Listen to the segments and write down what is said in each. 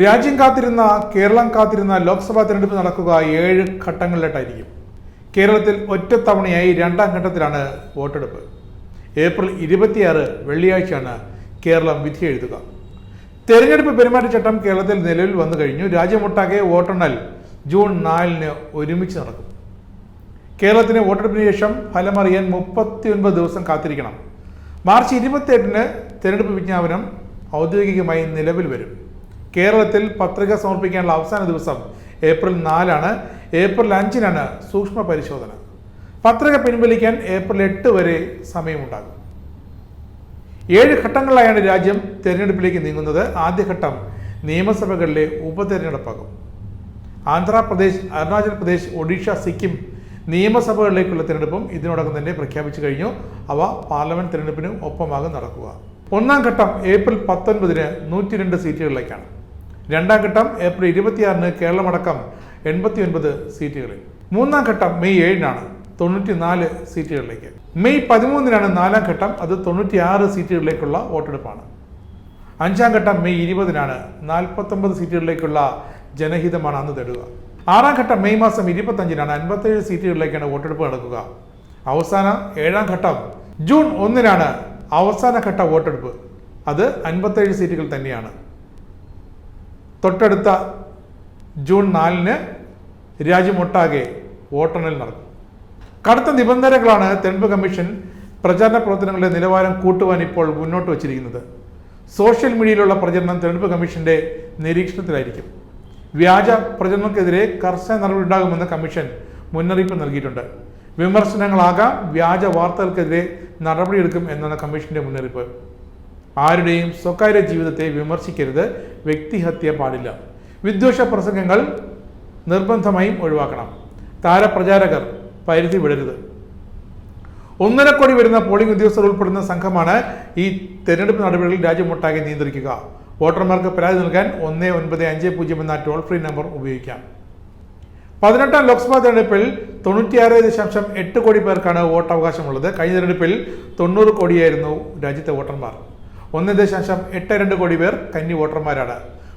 രാജ്യം കാത്തിരുന്ന കേരളം കാത്തിരുന്ന ലോക്സഭാ തെരഞ്ഞെടുപ്പ് നടക്കുക ഏഴ് ഘട്ടങ്ങളിലായിട്ടായിരിക്കും. കേരളത്തിൽ ഒറ്റത്തവണയായി രണ്ടാം ഘട്ടത്തിലാണ് വോട്ടെടുപ്പ്. ഏപ്രിൽ ഇരുപത്തിയാറ് വെള്ളിയാഴ്ചയാണ് കേരളം വിധി എഴുതുക. തെരഞ്ഞെടുപ്പ് പെരുമാറ്റച്ചട്ടം കേരളത്തിൽ നിലവിൽ വന്നു കഴിഞ്ഞു. രാജ്യമൊട്ടാകെ വോട്ടെണ്ണൽ ജൂൺ നാലിന് ഒരുമിച്ച് നടക്കും. കേരളത്തിന് വോട്ടെടുപ്പിന് ശേഷം ഫലമറിയാൻ മുപ്പത്തി ഒൻപത് ദിവസം കാത്തിരിക്കണം. മാർച്ച് ഇരുപത്തിയെട്ടിന് തെരഞ്ഞെടുപ്പ് വിജ്ഞാപനം ഔദ്യോഗികമായി നിലവിൽ വരും. കേരളത്തിൽ പത്രിക സമർപ്പിക്കാനുള്ള അവസാന ദിവസം ഏപ്രിൽ നാലാണ്. ഏപ്രിൽ അഞ്ചിനാണ് സൂക്ഷ്മ പരിശോധന. പത്രിക പിൻവലിക്കാൻ ഏപ്രിൽ എട്ട് വരെ സമയമുണ്ടാകും. ഏഴ് ഘട്ടങ്ങളിലായാണ് രാജ്യം തെരഞ്ഞെടുപ്പിലേക്ക് നീങ്ങുന്നത്. ആദ്യഘട്ടം നിയമസഭകളിലെ ഉപതെരഞ്ഞെടുപ്പാകും. ആന്ധ്രാപ്രദേശ് അരുണാചൽ പ്രദേശ് ഒഡീഷ സിക്കിം നിയമസഭകളിലേക്കുള്ള തിരഞ്ഞെടുപ്പും ഇതിനോടകം തന്നെ പ്രഖ്യാപിച്ചു കഴിഞ്ഞു. അവ പാർലമെന്റ് തിരഞ്ഞെടുപ്പിന് ഒപ്പമാകും നടക്കുക. ഒന്നാം ഘട്ടം ഏപ്രിൽ പത്തൊൻപതിന് നൂറ്റി രണ്ട് സീറ്റുകളിലേക്കാണ്. രണ്ടാം ഘട്ടം ഏപ്രിൽ ഇരുപത്തിയാറിന് കേരളമടക്കം എൺപത്തി ഒൻപത് സീറ്റുകളിൽ. മൂന്നാം ഘട്ടം മെയ് ഏഴിനാണ് തൊണ്ണൂറ്റിനാല് സീറ്റുകളിലേക്ക്. മെയ് പതിമൂന്നിനാണ് നാലാം ഘട്ടം അത് തൊണ്ണൂറ്റിയാറ് സീറ്റുകളിലേക്കുള്ള വോട്ടെടുപ്പാണ്. അഞ്ചാം ഘട്ടം മെയ് ഇരുപതിനാണ് നാൽപ്പത്തൊമ്പത് സീറ്റുകളിലേക്കുള്ള ജനഹിതമാണ് അന്ന് തേടുക. ആറാം ഘട്ടം മെയ് മാസം ഇരുപത്തഞ്ചിനാണ് അൻപത്തേഴ് സീറ്റുകളിലേക്കാണ് വോട്ടെടുപ്പ് നടക്കുക. അവസാന ഏഴാം ഘട്ടം ജൂൺ ഒന്നിനാണ് അവസാന ഘട്ട വോട്ടെടുപ്പ്. അത് അൻപത്തേഴ് സീറ്റുകൾ തന്നെയാണ്. തൊട്ടടുത്ത ജൂൺ നാലിന് രാജ്യമൊട്ടാകെ വോട്ടെണ്ണൽ നടക്കും. കടുത്ത നിബന്ധനകളാണ് തെരഞ്ഞെടുപ്പ് കമ്മീഷൻ പ്രചാരണ പ്രവർത്തനങ്ങളുടെ നിലവാരം കൂട്ടുവാൻ ഇപ്പോൾ മുന്നോട്ട് വച്ചിരിക്കുന്നത്. സോഷ്യൽ മീഡിയയിലുള്ള പ്രചരണം തെരഞ്ഞെടുപ്പ് കമ്മീഷന്റെ നിരീക്ഷണത്തിലായിരിക്കും. വ്യാജ പ്രചരണങ്ങൾക്കെതിരെ കർശന നടപടി ഉണ്ടാകുമെന്ന് കമ്മീഷൻ മുന്നറിയിപ്പ് നൽകിയിട്ടുണ്ട്. വിമർശനങ്ങളാകാം വ്യാജ വാർത്തകൾക്കെതിരെ നടപടിയെടുക്കും എന്നാണ് കമ്മീഷന്റെ മുന്നറിയിപ്പ്. ആരുടെയും സ്വകാര്യ ജീവിതത്തെ വിമർശിക്കരുത് വ്യക്തിഹത്യ പാടില്ല. വിദ്വേഷ പ്രസംഗങ്ങൾ നിർബന്ധമായും ഒഴിവാക്കണം. താരപ്രചാരകർ പരിധി വിടരുത്. ഒന്നര കോടി വരുന്ന പോളിംഗ് ഉദ്യോഗസ്ഥർ ഉൾപ്പെടുന്ന സംഘമാണ് ഈ തെരഞ്ഞെടുപ്പ് നടപടികൾ രാജ്യമൊട്ടാകെ നിയന്ത്രിക്കുക. വോട്ടർമാർക്ക് പരാതി നൽകാൻ ഒന്ന് ഒൻപത് അഞ്ച് പൂജ്യം എന്ന ടോൾ ഫ്രീ നമ്പർ ഉപയോഗിക്കാം. പതിനെട്ടാം ലോക്സഭാ തെരഞ്ഞെടുപ്പിൽ തൊണ്ണൂറ്റിയാറ് ദശാംശം എട്ട് കോടി പേർക്കാണ് വോട്ടവകാശമുള്ളത്. കഴിഞ്ഞ തെരഞ്ഞെടുപ്പിൽ തൊണ്ണൂറ് കോടിയായിരുന്നു രാജ്യത്തെ വോട്ടർമാർ. ഒന്ന് ദശാംശം എട്ട് രണ്ട് കോടി പേർ കന്നി വോട്ടർമാരാണ്.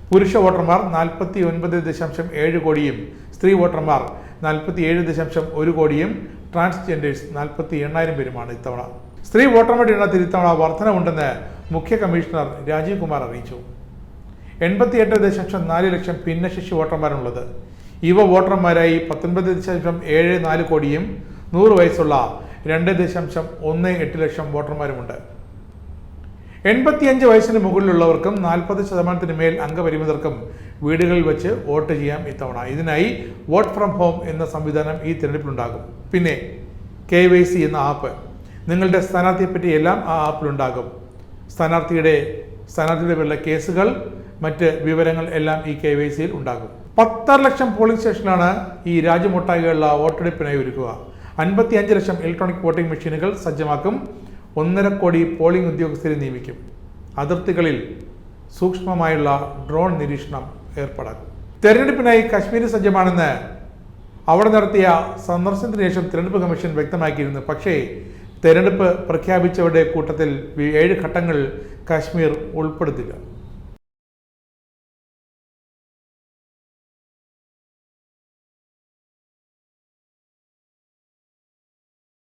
പുരുഷ വോട്ടർമാർ നാൽപ്പത്തി ഒൻപത് ദശാംശം ഏഴ് കോടിയും സ്ത്രീ വോട്ടർമാർ നാൽപ്പത്തി ഏഴ് ദശാംശം ഒരു കോടിയും ട്രാൻസ്ജെൻഡേഴ്സ് നാൽപ്പത്തി എണ്ണായിരം പേരുമാണ് ഇത്തവണ. സ്ത്രീ വോട്ടർമാരുടെ എണ്ണത്തിൽ ഇത്തവണ വർധനവുണ്ടെന്ന് മുഖ്യ കമ്മീഷണർ രാജീവ് കുമാർ അറിയിച്ചു. എൺപത്തിയെട്ട് ദശാംശം നാല് ലക്ഷം ഭിന്നശേഷി വോട്ടർമാരുള്ളത് യുവ വോട്ടർമാരായി പത്തൊൻപത് ദശാംശം ഏഴ് നാല് കോടിയും നൂറ് വയസ്സുള്ള രണ്ട് ദശാംശം ഒന്ന് എട്ട് ലക്ഷം വോട്ടർമാരുമുണ്ട്. എൺപത്തിയഞ്ച് വയസ്സിന് മുകളിലുള്ളവർക്കും നാൽപ്പത് ശതമാനത്തിന് മേൽ അംഗപരിമിതർക്കും വീടുകളിൽ വെച്ച് വോട്ട് ചെയ്യാം ഇത്തവണ. ഇതിനായി വോട്ട് ഫ്രം ഹോം എന്ന സംവിധാനം ഈ തിരഞ്ഞെടുപ്പിലുണ്ടാകും. പിന്നെ കെ വൈ സി എന്ന ആപ്പ്. നിങ്ങളുടെ സ്ഥാനാർത്ഥിയെപ്പറ്റി എല്ലാം ആ ആപ്പിലുണ്ടാകും. സ്ഥാനാർത്ഥിയുടെ സ്ഥാനാർത്ഥിയുടെ പേരിലെ കേസുകൾ മറ്റ് വിവരങ്ങൾ എല്ലാം ഈ കെ വൈ സിയിൽ ഉണ്ടാകും. പത്തര ലക്ഷം പോളിംഗ് സ്റ്റേഷനാണ് ഈ രാജ്യമൊട്ടാകെയുള്ള വോട്ടെടുപ്പിനായി ഒരുക്കുക. അൻപത്തി അഞ്ച് ലക്ഷം ഇലക്ട്രോണിക് വോട്ടിംഗ് മെഷീനുകൾ സജ്ജമാക്കും. ഒന്നര കോടി പോളിംഗ് ഉദ്യോഗസ്ഥരെ നിയമിക്കും. അതിർത്തികളിൽ സൂക്ഷ്മമായുള്ള ഡ്രോൺ നിരീക്ഷണം ഏർപ്പെടാക്കും. തെരഞ്ഞെടുപ്പിനായി കശ്മീർ സജ്ജമാണെന്ന് അവിടെ നടത്തിയ സന്ദർശനത്തിന് ശേഷം തെരഞ്ഞെടുപ്പ് കമ്മീഷൻ വ്യക്തമാക്കിയിരുന്നു. പക്ഷേ തെരഞ്ഞെടുപ്പ് പ്രഖ്യാപിച്ചവരുടെ കൂട്ടത്തിൽ ഏഴ് ഘട്ടങ്ങൾ കാശ്മീർ ഉൾപ്പെടുത്തില്ല.